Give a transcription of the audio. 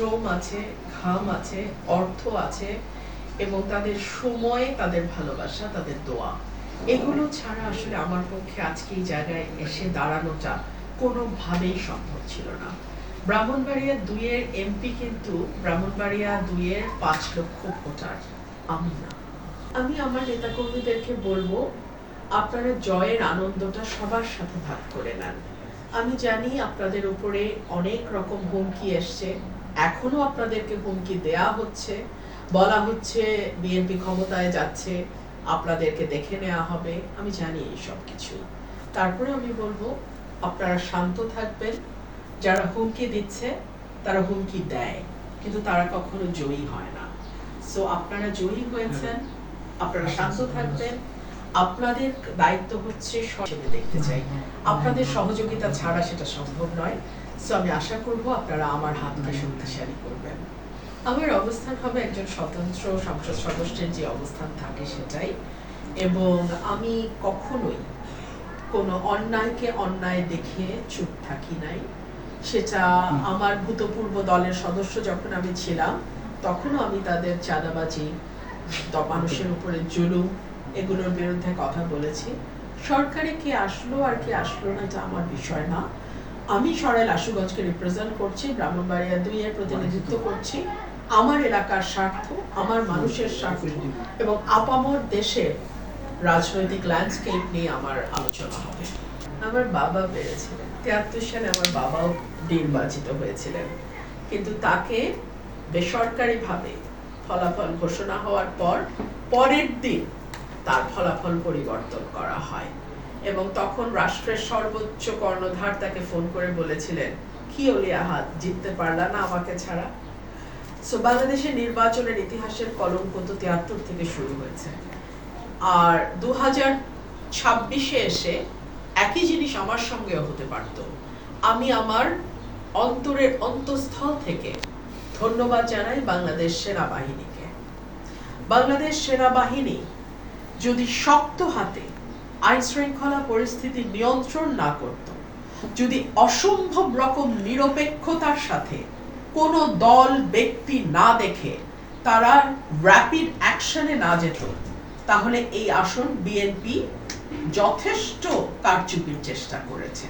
শ্রম আছে, ঘাম আছে, অর্থ আছে এবং তাদের সময়, তাদের ভালোবাসা, তাদের দোয়া। এগুলো ছাড়া আসলে আমার পক্ষে আজকে এই জায়গায় এসে দাঁড়ানোটা কোনোভাবেই সম্ভব ছিল না। ব্রাহ্মণবাড়িয়া দুইয়ের এমপি কিন্তু ব্রাহ্মণবাড়িয়া দুইয়ের পাঁচ লক্ষ ভোটার। আমি না। আমি আমার নেতাকর্মীদেরকে বলব, আপনারা জয়ের আনন্দটা সবার সাথে ভাগ করে নেন। আমি জানি আপনাদের উপরে অনেক রকম হুমকি এসছে। এখনও আপনাদেরকে হুমকি দেয়া হচ্ছে। বলা হচ্ছে বিএনপি ক্ষমতায় যাচ্ছে, আপনাদেরকে দেখে নেওয়া হবে। আমি জানি এই সব কিছু তারপরে আমি বলব, আপনারা শান্ত থাকবেন। যারা হুমকি দিচ্ছে, তারা হুমকি দেয়। কিন্তু তারা কখনো জয়ী হয় না। সো আপনারা জয়ী হয়েছেন, আপনারা শান্ত থাকবেন। আপনাদের দায়িত্ব হচ্ছে দেখতে চাই। আপনাদের সহযোগিতা ছাড়া সেটা সম্ভব নয়। সো আমি আশা করব আপনারা আমার হাতকে শক্তিশালী করবেন। আমার অবস্থান হবে একজন স্বতন্ত্র সংসদ সদস্যের যে অবস্থান থাকে সেটাই। এবং আমি কখনোই কোনো অন্যায়কে অন্যায় দেখে চুপ থাকি নাই। সেটা আমার ভূতপূর্ব দলের সদস্য যখন আমি ছিলাম তখনও আমি তাদের চাঁদাবাজি মানুষের উপরে জুলুম এগুলোর বিরুদ্ধে কথা বলেছি। সরকারে কে আসলো আর কে আসলো না এটা আমার বিষয় না। আমি সরাইল আশুগঞ্জকে রিপ্রেজেন্ট করছি, ব্রাহ্মণবাড়িয়া দুইয়ের প্রতিনিধিত্ব করছি। আমার এলাকার স্বার্থ, আমার মানুষের স্বার্থ এবং আপামর দেশের রাজনৈতিক ল্যান্ডস্কেপ নিয়ে আমার আলোচনা হবে। আমার বাবা বেড়েছিলেন। তিয়াত্তর সালে আমার বাবাও নির্বাচিত হয়েছিলেন। কিন্তু তাকে বেসরকারিভাবে ফলাফল ঘোষণা হওয়ার পর, পরের দিন তার ফলাফল পরিবর্তন করা হয়। এবং তখন রাষ্ট্রের সর্বোচ্চ কর্ণধার তাকে ফোন করে বলেছিলেন, কি অলিয়া হাত জিততে পারলা না আমাকে ছাড়া? সো বাংলাদেশের নির্বাচনের ইতিহাসের কলঙ্ক তো তিয়াত্তর থেকে শুরু হয়েছে। আর দু হাজার ছাব্বিশে এসে একই জিনিস আমার সঙ্গেও হতে পারত। আমি আমার অন্তরের অন্তঃস্থল থেকে ধন্যবাদ জানাই বাংলাদেশ সেনাবাহিনীকে। বাংলাদেশ সেনাবাহিনী যদি শক্ত হাতে আইন শৃঙ্খলা পরিস্থিতি নিয়ন্ত্রণ না করত। যদি অসম্ভব রকম নিরপেক্ষতার সাথে কোনো দল ব্যক্তি না দেখে তারা র্যাপিড অ্যাকশনে না যেত, তাহলে এই আসন বিএনপি যথেষ্ট কারচুপির চেষ্টা করেছে।